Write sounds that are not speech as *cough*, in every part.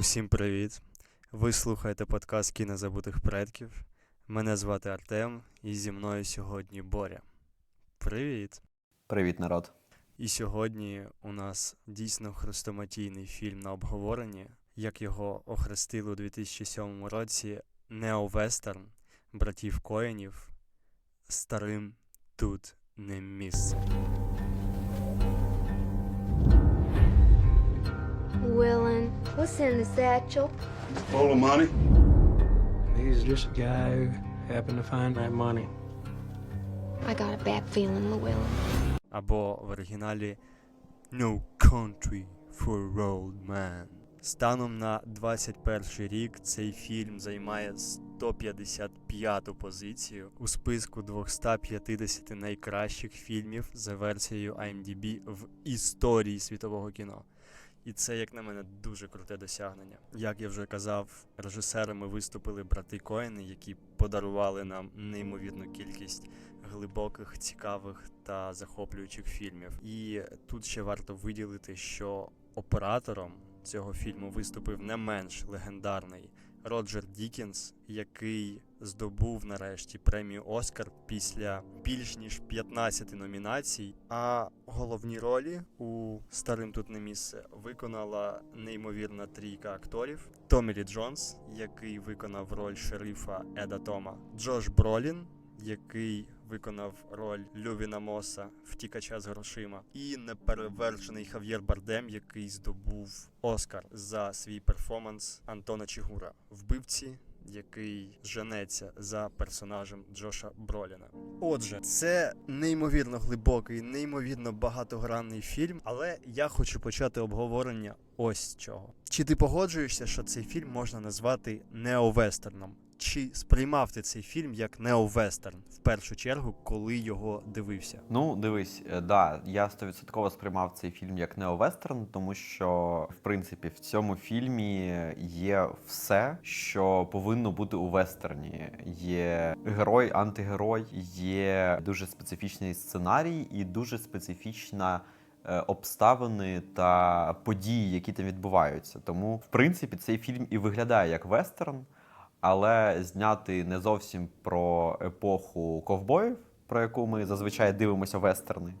Усім привіт! Ви слухаєте подкаст Кіно забутих предків. Мене звати Артем, і зі мною сьогодні Боря. Привіт! Привіт, народ. І сьогодні у нас дійсно хрестоматійний фільм на обговоренні, як його охрестили у 2007 році неовестерн братів Коенів Старим тут не місце. Willin, what's in the satchel? Full of money? He's just a guy who happened to find that money. I got a bad feeling, Llewellyn. або в оригіналі No Country for Old Man. Станом на 21 рік цей фільм займає 155-ту позицію у списку 250 найкращих фільмів за версією IMDb в історії світового кіно. І це, як на мене, дуже круте досягнення. Як я вже казав, режисерами виступили брати Коїни, які подарували нам неймовірну кількість глибоких, цікавих та захоплюючих фільмів. І тут ще варто виділити, що оператором цього фільму виступив не менш легендарний Роджер Дікінс, який здобув нарешті премію Оскар після більш ніж 15 номінацій. А головні ролі у старим тут не місце виконала неймовірна трійка акторів: Томі Лі Джонс, який виконав роль шерифа Еда Тома, Джош Бролін, який виконав роль Лювіна Моса, втікача з грошима, і неперевершений Хав'єр Бардем, який здобув Оскар за свій перформанс Антона Чигура, вбивці. Який женеться за персонажем Джоша Броліна. Отже, це неймовірно глибокий, неймовірно багатогранний фільм, але я хочу почати обговорення ось чого. Чи ти погоджуєшся, що цей фільм можна назвати неовестерном? Чи сприймав ти цей фільм як неовестерн в першу чергу, коли його дивився? Ну, дивись, е, да, я стовідсотково сприймав цей фільм як неовестерн, тому що, в принципі, в цьому фільмі є все, що повинно бути у вестерні. Є герой, антигерой, є дуже специфічний сценарій і дуже специфічна. е, Обставини та події, які там відбуваються. Тому, в принципі, цей фільм і виглядає як вестерн, але зняти не зовсім про епоху ковбоїв, про яку ми зазвичай дивимося вестерни,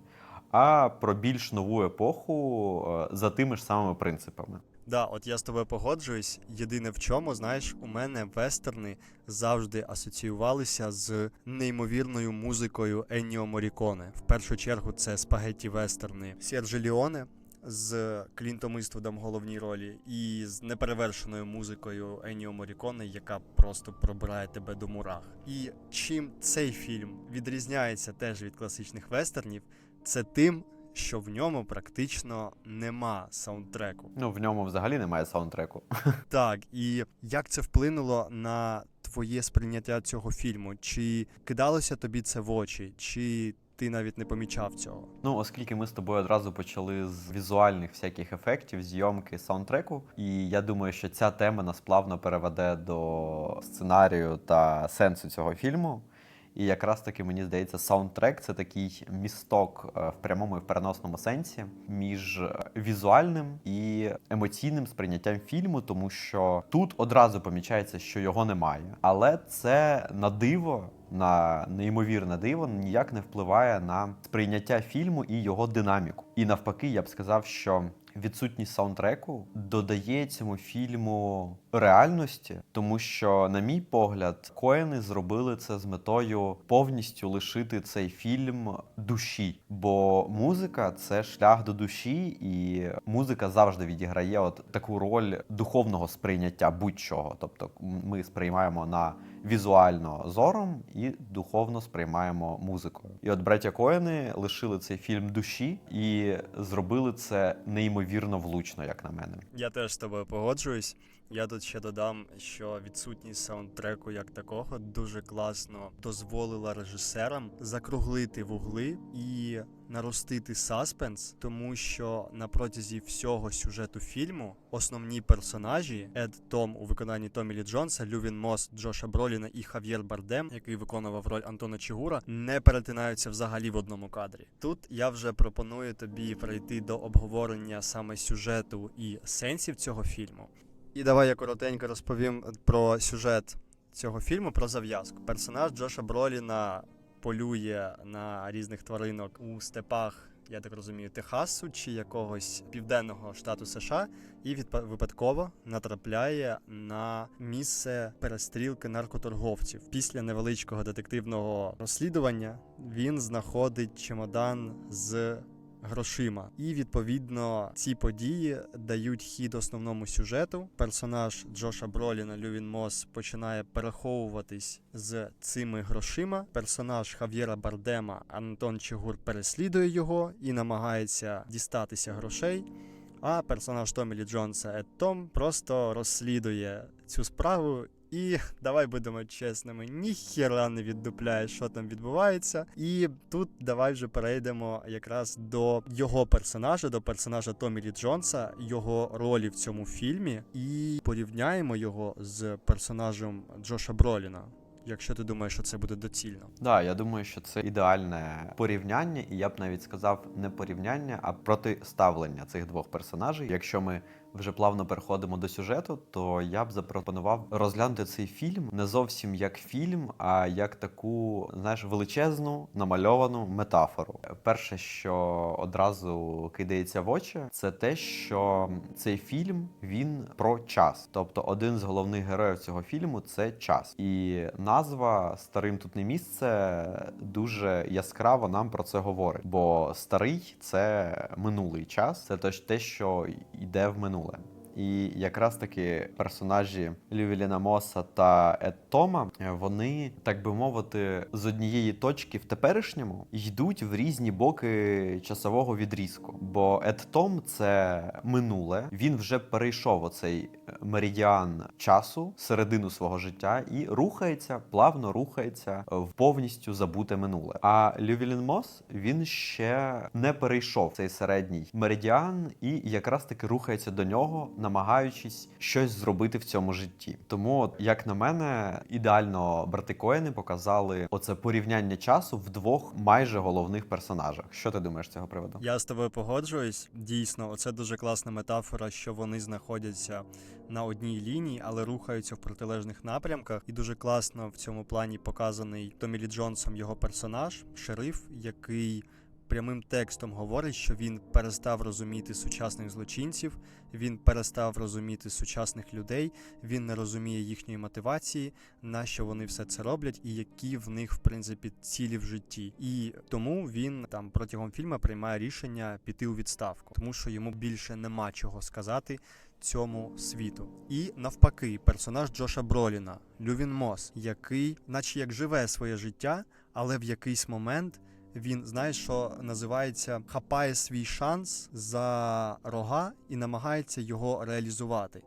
а про більш нову епоху е, за тими ж самими принципами. Да, от я з тобою погоджуюсь. Єдине в чому, знаєш, у мене вестерни завжди асоціювалися з неймовірною музикою Енніо Моріконе. В першу чергу це спагетті вестерни Сержі Ліоне з Клінтом Іствудом в головній ролі, і з неперевершеною музикою Енніо Моріконе, яка просто пробирає тебе до мурах. І чим цей фільм відрізняється теж від класичних вестернів, це тим. Що в ньому практично нема саундтреку. Ну, в ньому взагалі немає саундтреку. *laughs* Так, і як це вплинуло на твоє сприйняття цього фільму? Чи кидалося тобі це в очі, чи ти навіть не помічав цього? Ну, оскільки ми з тобою одразу почали з візуальних всяких ефектів, зйомки саундтреку, і я думаю, що ця тема нас плавно переведе до сценарію та сенсу цього фільму. І якраз таки мені здається, саундтрек це такий місток е, в прямому і в переносному сенсі між візуальним і емоційним сприйняттям фільму, тому що тут одразу помічається, що його немає. Але це на диво, на неймовірне диво, ніяк не впливає на сприйняття фільму і його динаміку. І навпаки, я б сказав, що відсутність саундтреку додає цьому фільму реальності, тому що, на мій погляд, коени зробили це з метою повністю лишити цей фільм душі. Бо музика це шлях до душі, і музика завжди відіграє от таку роль духовного сприйняття будь-чого. Тобто, ми сприймаємо на візуально зором і духовно сприймаємо музикою. І от браття Коени лишили цей фільм душі і зробили це неймовірно влучно, як на мене. Я теж з тобою погоджуюсь. Я тут ще додам, що відсутність саундтреку як такого дуже класно дозволила режисерам закруглити вугли і наростити саспенс, тому що на протязі всього сюжету фільму основні персонажі Ед Том у виконанні Томі Лі Джонса, Лювін Мос, Джоша Броліна і Хав'єр Бардем, який виконував роль Антона Чигура, не перетинаються взагалі в одному кадрі. Тут я вже пропоную тобі перейти до обговорення саме сюжету і сенсів цього фільму. І давай я коротенько розповім про сюжет цього фільму, про зав'язку. Персонаж Джоша Броліна полює на різних тваринок у степах. Я так розумію, Техасу чи якогось південного штату США, і відп... випадково натрапляє на місце перестрілки наркоторговців. Після невеличкого детективного розслідування він знаходить чемодан з грошима. І відповідно ці події дають хід основному сюжету. Персонаж Джоша Броліна Лювін Мос починає переховуватись з цими грошима. Персонаж Хав'єра Бардема Антон Чигур переслідує його і намагається дістатися грошей. А персонаж Томі Лі Джонса Ед Том просто розслідує цю справу. І давай будемо чесними, ніхіра не віддупляє, що там відбувається. І тут давай вже перейдемо якраз до його персонажа, до персонажа Томі Лі Джонса, його ролі в цьому фільмі, і порівняємо його з персонажем Джоша Броліна. Якщо ти думаєш, що це буде доцільно. Да, я думаю, що це ідеальне порівняння, і я б навіть сказав не порівняння, а протиставлення цих двох персонажей. Якщо ми вже плавно переходимо до сюжету, то я б запропонував розглянути цей фільм не зовсім як фільм, а як таку, знаєш, величезну намальовану метафору. Перше, що одразу кидається в очі, це те, що цей фільм він про час. Тобто, один з головних героїв цього фільму це час. І назва Старим тут не місце дуже яскраво нам про це говорить. Бо старий це минулий час, це теж те, що йде в минуле. anula. І якраз таки персонажі Лювіліна Моса та Ед Тома, е, вони, так би мовити, з однієї точки в теперішньому йдуть в різні боки часового відрізку. Бо Ед Том це минуле, він вже перейшов оцей е, меридіан часу, середину свого життя, і рухається, плавно рухається в повністю забуте минуле. А Лювілін Мос він ще не перейшов цей середній меридіан і якраз таки рухається до нього, намагаючись щось зробити в цьому житті. Тому, як на мене, ідеально брати Коени показали оце порівняння часу в двох майже головних персонажах. Що ти думаєш з цього приводу? Я з тобою погоджуюсь. Дійсно, оце дуже класна метафора, що вони знаходяться на одній лінії, але рухаються в протилежних напрямках. І дуже класно в цьому плані показаний Томі Лі Джонсом його персонаж, шериф, який прямим текстом говорить, що він перестав розуміти сучасних злочинців, він перестав розуміти сучасних людей, він не розуміє їхньої мотивації, на що вони все це роблять, і які в них в принципі цілі в житті. І тому він там протягом фільму приймає рішення піти у відставку, тому що йому більше нема чого сказати цьому світу. І навпаки, персонаж Джоша Броліна, Лювін Мос, який, наче як живе своє життя, але в якийсь момент. Він знаєш, що називається хапає свій шанс за рога і намагається його реалізувати.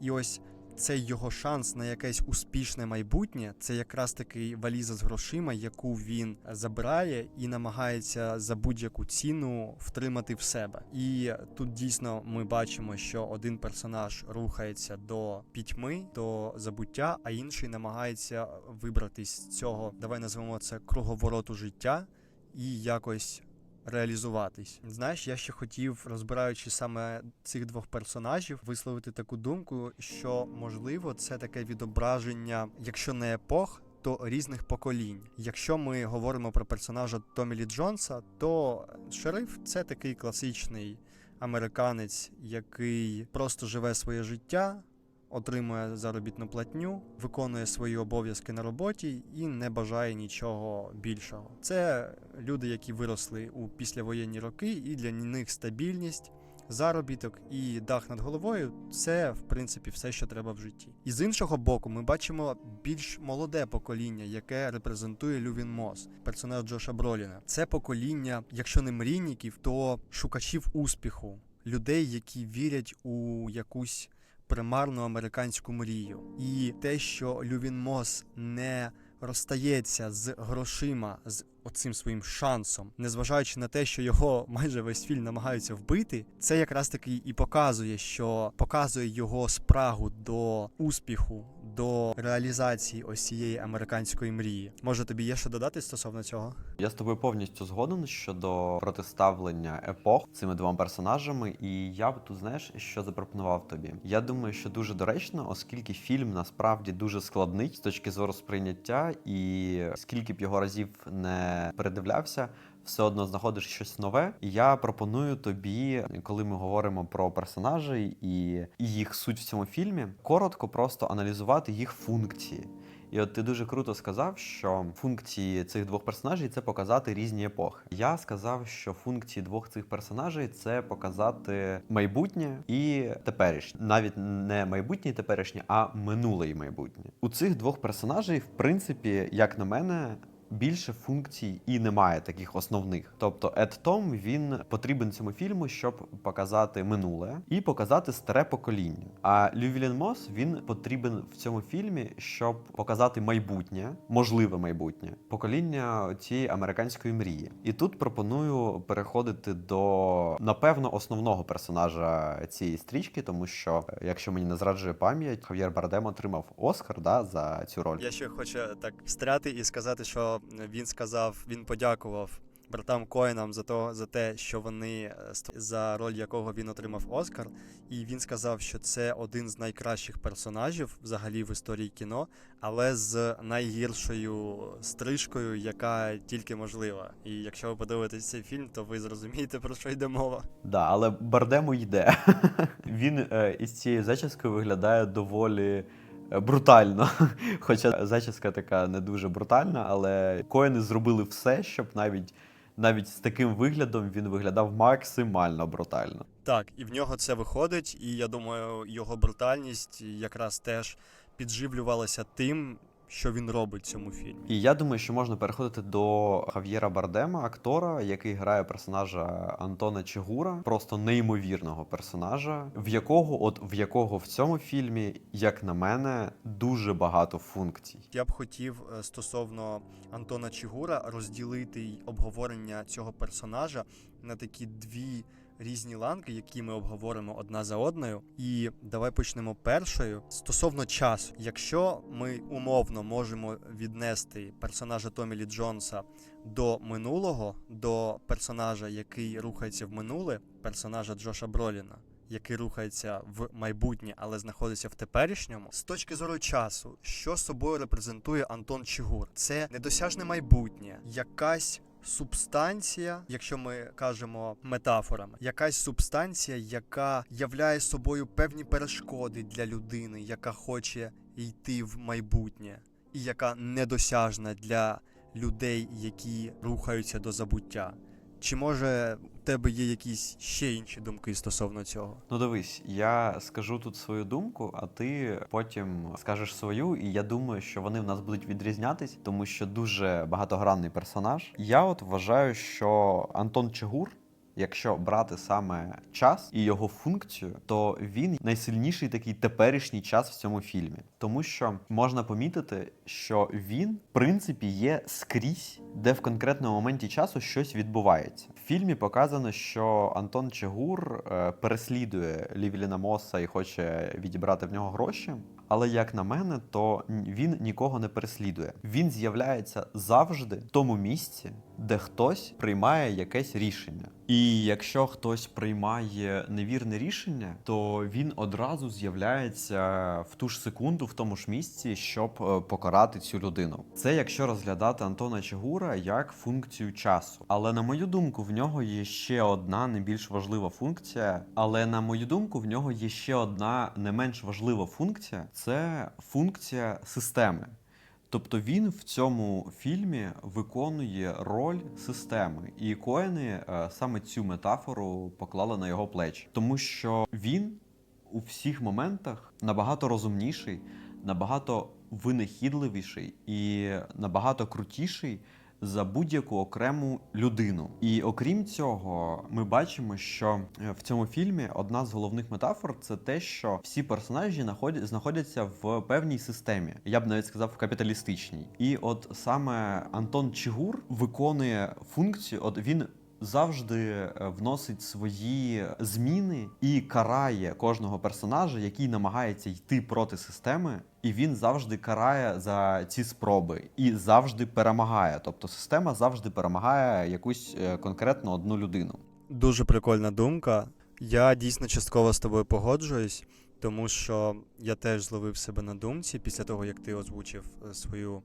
І ось цей його шанс на якесь успішне майбутнє це якраз таки валіза з грошима, яку він забирає і намагається за будь-яку ціну втримати в себе. І тут дійсно ми бачимо, що один персонаж рухається до пітьми, до забуття, а інший намагається вибратись з цього. Давай назвемо це круговороту життя і якось реалізуватись. Знаєш, я ще хотів, розбираючи саме цих двох персонажів, висловити таку думку, що можливо це таке відображення, якщо не епох. То різних поколінь. Якщо ми говоримо про персонажа Томі Лі Джонса, то шериф це такий класичний американець, який просто живе своє життя, отримує заробітну платню, виконує свої обов'язки на роботі і не бажає нічого більшого. Це люди, які виросли у післявоєнні роки, і для них стабільність. Заробіток і дах над головою це в принципі все, що треба в житті. І з іншого боку, ми бачимо більш молоде покоління, яке репрезентує Лювін Мос, персонаж Джоша Броліна. Це покоління, якщо не мрійників, то шукачів успіху, людей, які вірять у якусь примарну американську мрію. І те, що Лювін Мос не розстається з грошима, з оцим своїм шансом, незважаючи на те, що його майже весь фільм намагаються вбити, це якраз таки і показує, що показує його спрагу до успіху, до реалізації ось цієї американської мрії. Може, тобі є що додати стосовно цього? Я з тобою повністю згоден щодо протиставлення епох цими двома персонажами, і я б тут знаєш, що запропонував тобі. Я думаю, що дуже доречно, оскільки фільм насправді дуже складний з точки зору сприйняття, і скільки б його разів не передивлявся. Все одно знаходиш щось нове. Я пропоную тобі, коли ми говоримо про персонажей і їх суть в цьому фільмі, коротко просто аналізувати їх функції. І от ти дуже круто сказав, що функції цих двох персонажей це показати різні епохи. Я сказав, що функції двох цих персонажей це показати майбутнє і теперішнє, навіть не майбутнє і теперішнє, а минуле і майбутнє. У цих двох персонажей, в принципі, як на мене. Більше функцій і немає таких основних. Тобто Ед Том він потрібен цьому фільму, щоб показати минуле і показати старе покоління. А Лювілін Мос він потрібен в цьому фільмі, щоб показати майбутнє, можливе майбутнє покоління цієї американської мрії. І тут пропоную переходити до напевно основного персонажа цієї стрічки, тому що, якщо мені не зраджує пам'ять, Хав'єр Бардем отримав Оскар да, за цю роль. Я ще хочу так встряти і сказати, що він сказав, він подякував братам Коїнам за то, за те, що вони е, за роль якого він отримав Оскар. І він сказав, що це один з найкращих персонажів взагалі в історії кіно, але з найгіршою стрижкою, яка тільки можлива. І якщо ви подивитесь цей фільм, то ви зрозумієте про що йде мова. Да, але Бардему йде. *laughs* Він е, із цією зачіскою виглядає доволі брутально. *laughs* Хоча зачіска така не дуже брутальна, але коїни зробили все, щоб навіть, навіть з таким виглядом він виглядав максимально брутально. Так, і в нього це виходить, і я думаю, його брутальність якраз теж підживлювалася тим, що він робить в цьому фільмі. І я думаю, що можна переходити до Хав'єра Бардема, актора, який грає персонажа Антона Чигура, просто неймовірного персонажа, в якого, от в якого в цьому фільмі, як на мене, дуже багато функцій. Я б хотів е, стосовно Антона Чигура розділити обговорення цього персонажа на такі дві різні ланки, які ми обговоримо одна за одною. І давай почнемо першою стосовно часу. Якщо ми умовно можемо віднести персонажа Томі Лі Джонса до минулого, до персонажа, який рухається в минуле, персонажа Джоша Броліна. Який рухається в майбутнє, але знаходиться в теперішньому, з точки зору часу, що собою репрезентує Антон Чигур? Це недосяжне майбутнє, якась субстанція, якщо ми кажемо метафорами, якась субстанція, яка являє собою певні перешкоди для людини, яка хоче йти в майбутнє, і яка недосяжна для людей, які рухаються до забуття. Чи може у тебе є якісь ще інші думки стосовно цього? Ну дивись, я скажу тут свою думку, а ти потім скажеш свою, і я думаю, що вони в нас будуть відрізнятись, тому що дуже багатогранний персонаж. Я от вважаю, що Антон Чигур. Якщо брати саме час і його функцію, то він найсильніший такий теперішній час в цьому фільмі, тому що можна помітити, що він, в принципі, є скрізь, де в конкретному моменті часу щось відбувається. В фільмі показано, що Антон Чигур е, переслідує Лівіліна Моса і хоче відібрати в нього гроші. Але як на мене, то він нікого не переслідує. Він з'являється завжди в тому місці, де хтось приймає якесь рішення. І якщо хтось приймає невірне рішення, то він одразу з'являється в ту ж секунду в тому ж місці, щоб е, покарати цю людину. Це якщо розглядати Антона Чигура як функцію часу. Але на мою думку, в нього є ще одна не більш важлива функція. Але на мою думку, в нього є ще одна не менш важлива функція це функція системи. Тобто він в цьому фільмі виконує роль системи, і коїни е, саме цю метафору поклали на його плечі, тому що він у всіх моментах набагато розумніший, набагато винахідливіший і набагато крутіший за будь-яку окрему людину. І окрім цього, ми бачимо, що е, в цьому фільмі одна з головних метафор це те, що всі персонажі знаходя- знаходяться в певній системі. Я б навіть сказав капіталістичній. І от саме Антон Чигур виконує функцію, от він завжди е, вносить свої зміни і карає кожного персонажа, який намагається йти проти системи, і він завжди карає за ці спроби і завжди перемагає. Тобто система завжди перемагає якусь е, конкретну одну людину. Дуже прикольна думка. Я дійсно частково з тобою погоджуюсь, тому що я теж зловив себе на думці після того, як ти озвучив е, свою,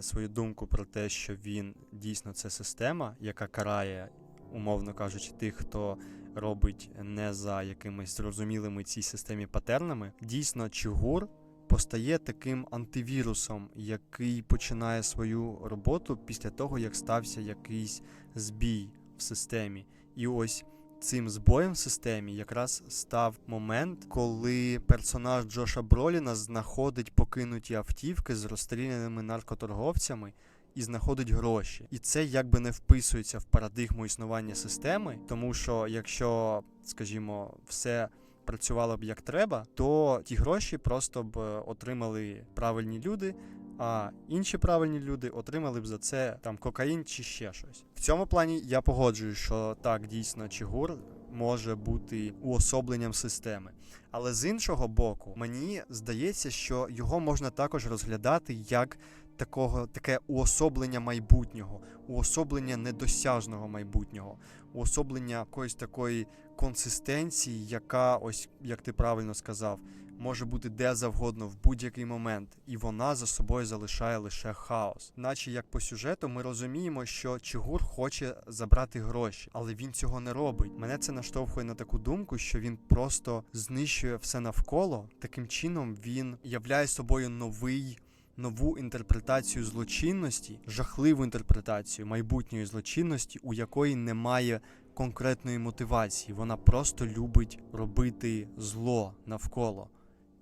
свою думку про те, що він дійсно це система, яка карає, умовно кажучи, тих, хто робить не за якимись зрозумілими цій системі патернами. Дійсно, Чигур постає таким антивірусом, який починає свою роботу після того, як стався якийсь збій в системі. І ось цим збоєм в системі якраз став момент, коли персонаж Джоша Броліна знаходить покинуті автівки з розстріляними наркоторговцями і знаходить гроші. І це якби не вписується в парадигму існування системи, тому що якщо, скажімо, все. Працювало б як треба, то ті гроші просто б отримали правильні люди, а інші правильні люди отримали б за це там кокаїн чи ще щось. В цьому плані я погоджуюсь, що так дійсно Чигур може бути уособленням системи. Але з іншого боку, мені здається, що його можна також розглядати як такого таке уособлення майбутнього, уособлення недосяжного майбутнього, уособлення якоїсь такої консистенції, яка, ось як ти правильно сказав, може бути де завгодно в будь-який момент, і вона за собою залишає лише хаос. Наче як по сюжету, ми розуміємо, що Чигур хоче забрати гроші, але він цього не робить. Мене це наштовхує на таку думку, що він просто знищує все навколо. Таким чином він являє собою новий. Нову інтерпретацію злочинності, жахливу інтерпретацію майбутньої злочинності, у якої немає конкретної мотивації. Вона просто любить робити зло навколо.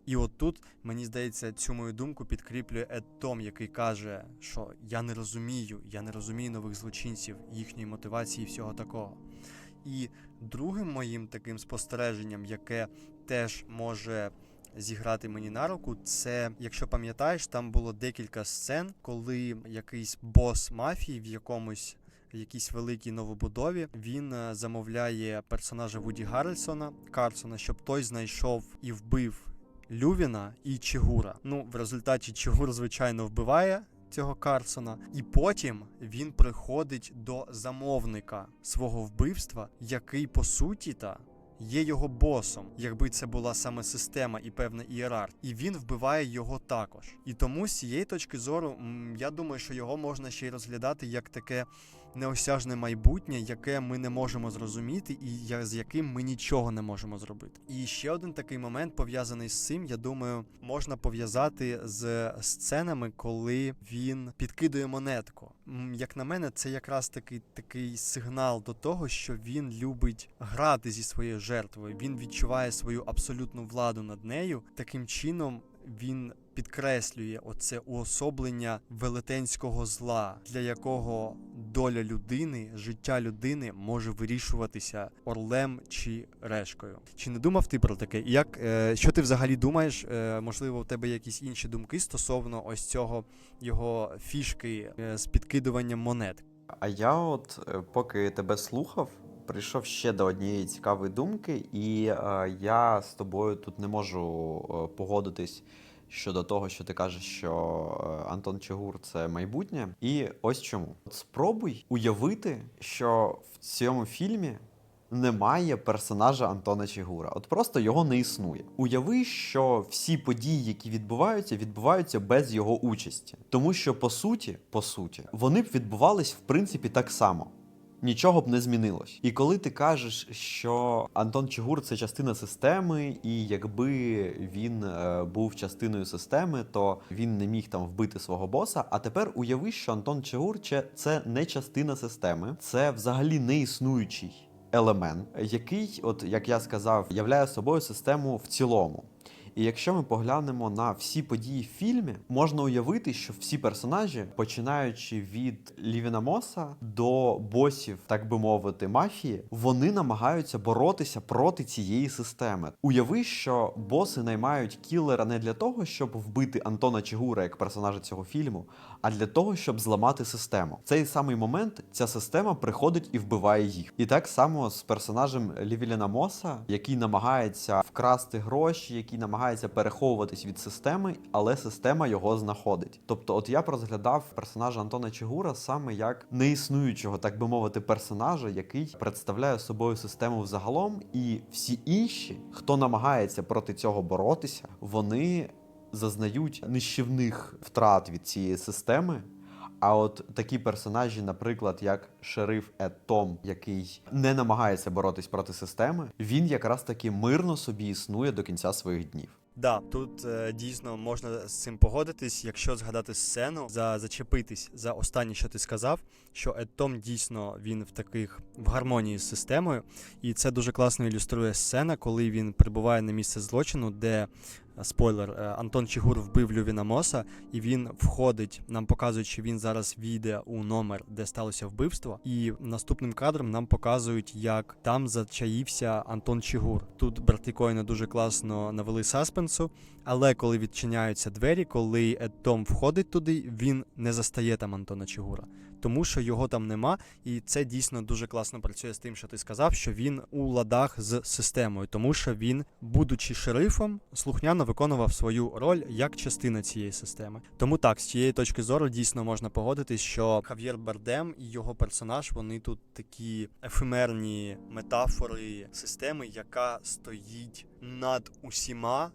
І от тут, мені здається, цю мою думку підкріплює Ед Том, який каже, що я не розумію, я не розумію нових злочинців, їхньої мотивації і всього такого. І другим моїм таким спостереженням, яке теж може зіграти мені на руку, це, якщо пам'ятаєш, там було декілька сцен, коли якийсь бос мафії в якомусь якійсь великій новобудові він е, замовляє персонажа Вуді Гаррельсона Карсона, щоб той знайшов і вбив Лювіна і Чигура. Ну, в результаті Чигур, звичайно, вбиває цього Карсона, і потім він приходить до замовника свого вбивства, який по суті та. Є його босом, якби це була саме система і певна ієрарх, і він вбиває його також. І тому з цієї точки зору, я думаю, що його можна ще й розглядати як таке неосяжне майбутнє, яке ми не можемо зрозуміти, і з яким ми нічого не можемо зробити. І ще один такий момент пов'язаний з цим, я думаю, можна пов'язати з сценами, коли він підкидує монетку. Як на мене, це якраз такий такий сигнал до того, що він любить грати зі своєю жертвою. Він відчуває свою абсолютну владу над нею. Таким чином він підкреслює оце уособлення велетенського зла, для якого доля людини, життя людини може вирішуватися орлем чи решкою. Чи не думав ти про таке? І як е, що ти взагалі думаєш? Е, можливо, у тебе якісь інші думки стосовно ось цього його фішки е, з підкидуванням монет? А я, от, поки тебе слухав, прийшов ще до однієї цікавої думки, і е, я з тобою тут не можу е, погодитись щодо того, що ти кажеш, що е, Антон Чигур це майбутнє. І ось чому. От спробуй уявити, що в цьому фільмі. Немає персонажа Антона Чигура. От просто його не існує. Уяви, що всі події, які відбуваються, відбуваються без його участі. Тому що по суті, по суті, вони б відбувались в принципі так само. Нічого б не змінилось. І коли ти кажеш, що Антон Чигур це частина системи, і якби він е, був частиною системи, то він не міг там вбити свого боса. А тепер уяви, що Антон Чигур це не частина системи, це взагалі не існуючий елемент, який, от як я сказав, являє собою систему в цілому. І якщо ми поглянемо на всі події в фільмі, можна уявити, що всі персонажі, починаючи від Лівіна Моса до босів, так би мовити, мафії, вони намагаються боротися проти цієї системи. Уяви, що боси наймають кілера не для того, щоб вбити Антона Чигура як персонажа цього фільму, а для того, щоб зламати систему. В цей самий момент ця система приходить і вбиває їх. І так само з персонажем Лівіліна Моса, який намагається вкрасти гроші, який намагається переховуватись від системи, але система його знаходить. Тобто, от я розглядав персонажа Антона Чигура саме як неіснуючого, так би мовити, персонажа, який представляє собою систему взагалом, і всі інші, хто намагається проти цього боротися, вони зазнають нищівних втрат від цієї системи. А от такі персонажі, наприклад, як шериф Ед Том, який не намагається боротись проти системи, він якраз таки мирно собі існує до кінця своїх днів. Да, тут е, дійсно можна з цим погодитись, якщо згадати сцену, за зачепитись за останнє, що ти сказав, що Едтом дійсно він в таких в гармонії з системою, і це дуже класно ілюструє сцена, коли він прибуває на місце злочину, де спойлер, е, Антон Чигур вбив Лювіна Моса, і він входить, нам показують, що він зараз війде у номер, де сталося вбивство. І наступним кадром нам показують, як там зачаївся Антон Чигур. Тут брати Коїна дуже класно навели саспенсу. Але коли відчиняються двері, коли Ед Том входить туди, він не застає там Антона Чигура, тому що його там нема, і це дійсно дуже класно працює з тим, що ти сказав, що він у ладах з системою, тому що він, будучи шерифом, слухняно виконував свою роль як частина цієї системи. Тому так, з цієї точки зору дійсно можна погодитись, що Хав'єр Бардем і його персонаж вони тут такі ефемерні метафори системи, яка стоїть над усіма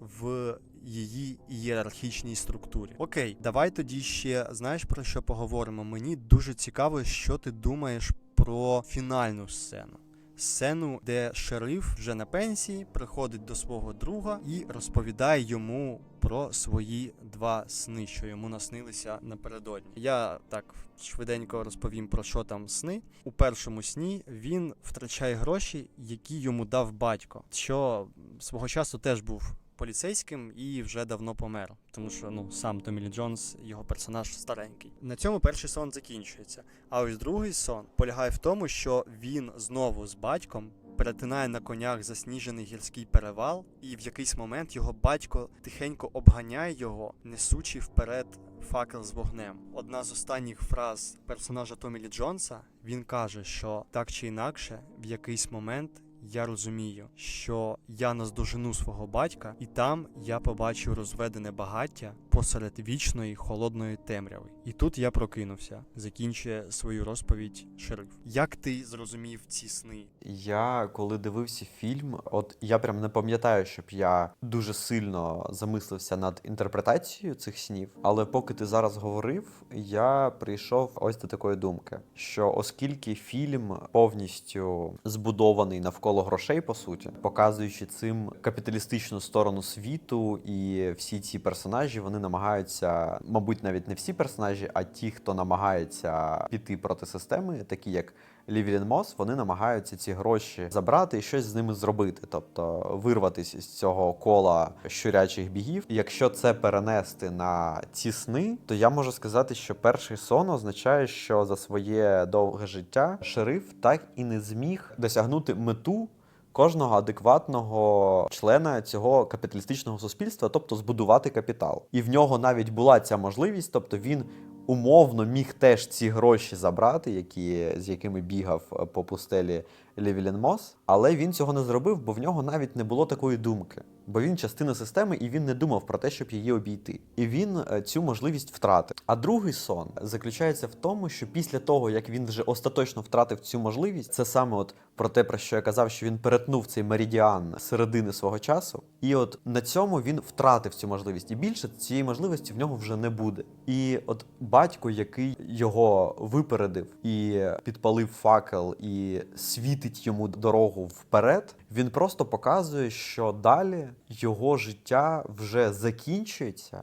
в її ієрархічній структурі. Окей, давай тоді ще знаєш про що поговоримо. Мені дуже цікаво, що ти думаєш про фінальну сцену. Сцену, де шериф вже на пенсії приходить до свого друга і розповідає йому про свої два сни, що йому наснилися напередодні. Я так швиденько розповім про що там сни. У першому сні він втрачає гроші, які йому дав батько, що свого часу теж був поліцейським і вже давно помер, тому що ну сам Томі Лі Джонс, його персонаж старенький. На цьому перший сон закінчується. А ось другий сон полягає в тому, що він знову з батьком. Перетинає на конях засніжений гірський перевал, і в якийсь момент його батько тихенько обганяє його, несучи вперед факел з вогнем. Одна з останніх фраз персонажа Томі Лі Джонса він каже, що так чи інакше, в якийсь момент я розумію, що я наздожену свого батька, і там я побачив розведене багаття посеред вічної холодної темряви. І тут я прокинувся, закінчує свою розповідь шериф. Як ти зрозумів ці сни? Я коли дивився фільм, от я прям не пам'ятаю, щоб я дуже сильно замислився над інтерпретацією цих снів. Але поки ти зараз говорив, я прийшов ось до такої думки: що оскільки фільм повністю збудований навколо грошей, по суті, показуючи цим капіталістичну сторону світу, і всі ці персонажі вони намагаються, мабуть, навіть не всі персонажі, а ті, хто намагається піти проти системи, такі як Лівілін Мос, вони намагаються ці гроші забрати і щось з ними зробити, тобто вирватися з цього кола щурячих бігів. І якщо це перенести на ці сни, то я можу сказати, що перший сон означає, що за своє довге життя шериф так і не зміг досягнути мету. Кожного адекватного члена цього капіталістичного суспільства, тобто збудувати капітал. І в нього навіть була ця можливість, тобто він умовно міг теж ці гроші забрати, які, з якими бігав е, по пустелі Лівілін Мос, але він цього не зробив, бо в нього навіть не було такої думки. Бо він частина системи і він не думав про те, щоб її обійти. І він е, цю можливість втратив. А другий сон заключається в тому, що після того, як він вже остаточно втратив цю можливість, це саме от про те, про що я казав, що він перетнув цей меридіан середини свого часу. І от на цьому він втратив цю можливість. І більше цієї можливості в нього вже не буде. І от батько, який його випередив і підпалив факел, і світить йому дорогу вперед, він просто показує, що далі його життя вже закінчується,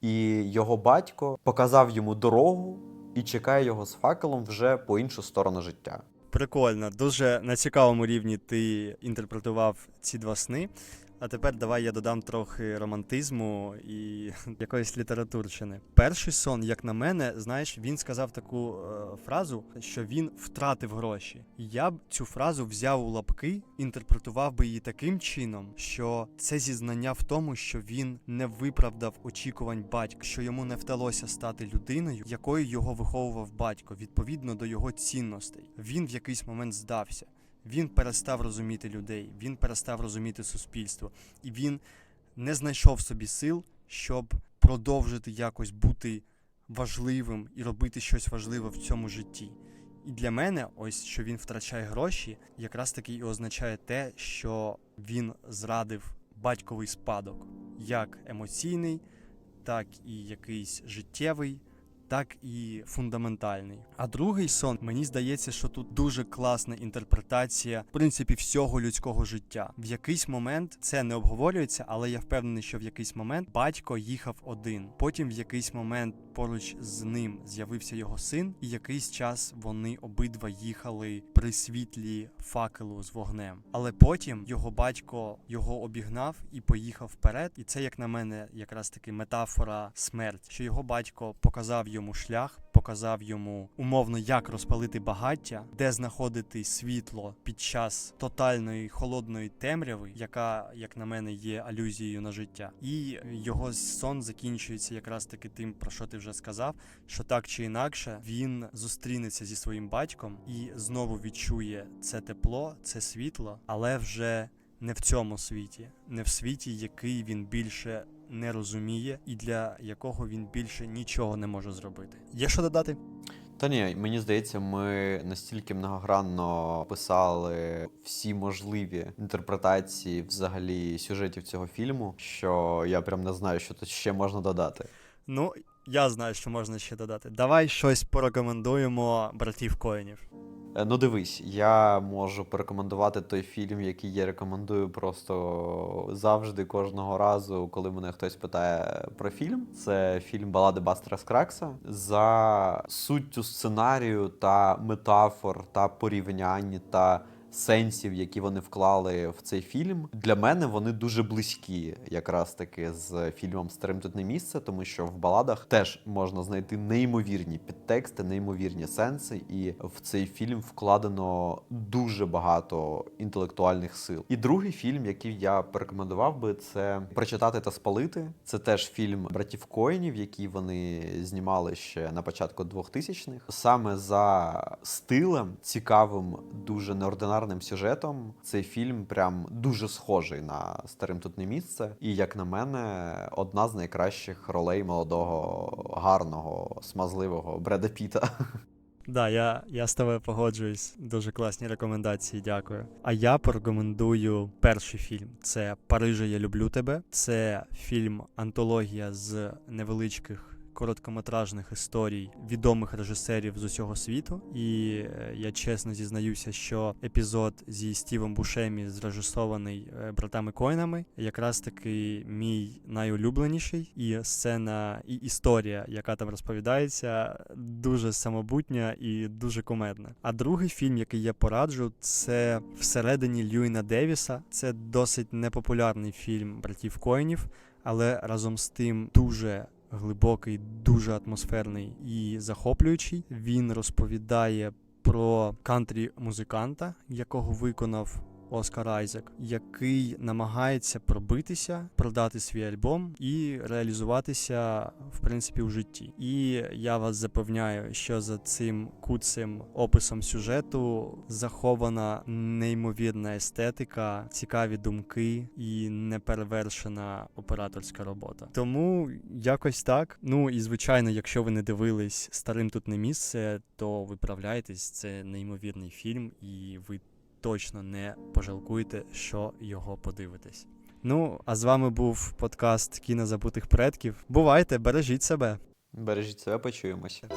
і його батько показав йому дорогу і чекає його з факелом вже по іншу сторону життя. Прикольно, дуже на цікавому рівні ти інтерпретував ці два сни. А тепер давай я додам трохи романтизму і *laughs* якоїсь літературщини. Перший сон, як на мене, знаєш, він сказав таку е, фразу, що він втратив гроші. Я б цю фразу взяв у лапки, інтерпретував би її таким чином, що це зізнання в тому, що він не виправдав очікувань батька, що йому не вдалося стати людиною, якою його виховував батько, відповідно до його цінностей. Він в якийсь момент здався. Він перестав розуміти людей, він перестав розуміти суспільство, і він не знайшов собі сил, щоб продовжити якось бути важливим і робити щось важливе в цьому житті. І для мене, ось що він втрачає гроші, якраз таки і означає те, що він зрадив батьковий спадок, як емоційний, так і якийсь життєвий, так і фундаментальний. А другий сон, мені здається, що тут дуже класна інтерпретація, в принципі, всього людського життя. В якийсь момент це не обговорюється, але я впевнений, що в якийсь момент батько їхав один. Потім в якийсь момент поруч з ним з'явився його син, і якийсь час вони обидва їхали при світлі факелу з вогнем. Але потім його батько його обігнав і поїхав вперед. І це, як на мене, якраз таки метафора смерть, що його батько показав йому шлях, показав йому умовно, як розпалити багаття, де знаходити світло під час тотальної холодної темряви, яка, як на мене, є алюзією на життя. І його сон закінчується якраз таки тим, про що ти вже сказав, що так чи інакше він зустрінеться зі своїм батьком і знову відчує це тепло, це світло, але вже не в цьому світі, не в світі, який він більше не розуміє, і для якого він більше нічого не може зробити. Є що додати? Та ні, мені здається, ми настільки многогранно писали всі можливі інтерпретації взагалі сюжетів цього фільму, що я прям не знаю, що тут ще можна додати. Ну, я знаю, що можна ще додати. Давай щось порекомендуємо братів Коїнів. Е, Ну дивись, я можу порекомендувати той фільм, який я рекомендую просто завжди, кожного разу, коли мене хтось питає про фільм. Це фільм Балади Бастера Скракса. За суттю сценарію та метафор та порівнянь та сенсів, які вони вклали в цей фільм. Для мене вони дуже близькі, якраз таки з фільмом Старим тут не місце, тому що в баладах теж можна знайти неймовірні підтексти, неймовірні сенси, і в цей фільм вкладено дуже багато інтелектуальних сил. І другий фільм, який я порекомендував би, це прочитати та спалити. Це теж фільм братів Коїнів, який вони знімали ще на початку 2000-х. Саме за стилем, цікавим, дуже неординарним сюжетом. Цей фільм прям дуже схожий на старим тут не місце. І як на мене, одна з найкращих ролей молодого, гарного, смазливого Бреда Піта. Да, я, я з тобою погоджуюсь. Дуже класні рекомендації, дякую. А я порекомендую перший фільм: це Парижа, я люблю тебе. Це фільм антологія з невеличких. Короткометражних історій відомих режисерів з усього світу, і е, я чесно зізнаюся, що епізод зі Стівом Бушемі зрежисований е, братами Коїнами, якраз таки мій найулюбленіший, і сцена і історія, яка там розповідається, дуже самобутня і дуже кумедна. А другий фільм, який я пораджу, це всередині Льюіна Девіса. Це досить непопулярний фільм братів Коїнів, але разом з тим дуже глибокий, дуже атмосферний і захоплюючий. Він розповідає про кантрі музиканта, якого виконав Оскар Айзек, який намагається пробитися, продати свій альбом і реалізуватися в принципі у житті. І я вас запевняю, що за цим куцим описом сюжету захована неймовірна естетика, цікаві думки і неперевершена операторська робота. Тому якось так. Ну і звичайно, якщо ви не дивились старим тут не місце, то виправляйтесь. Це неймовірний фільм, і ви точно не пожалкуєте, що його подивитесь. Ну, а з вами був подкаст Кіно забутих предків. Бувайте, бережіть себе. Бережіть себе, почуємося.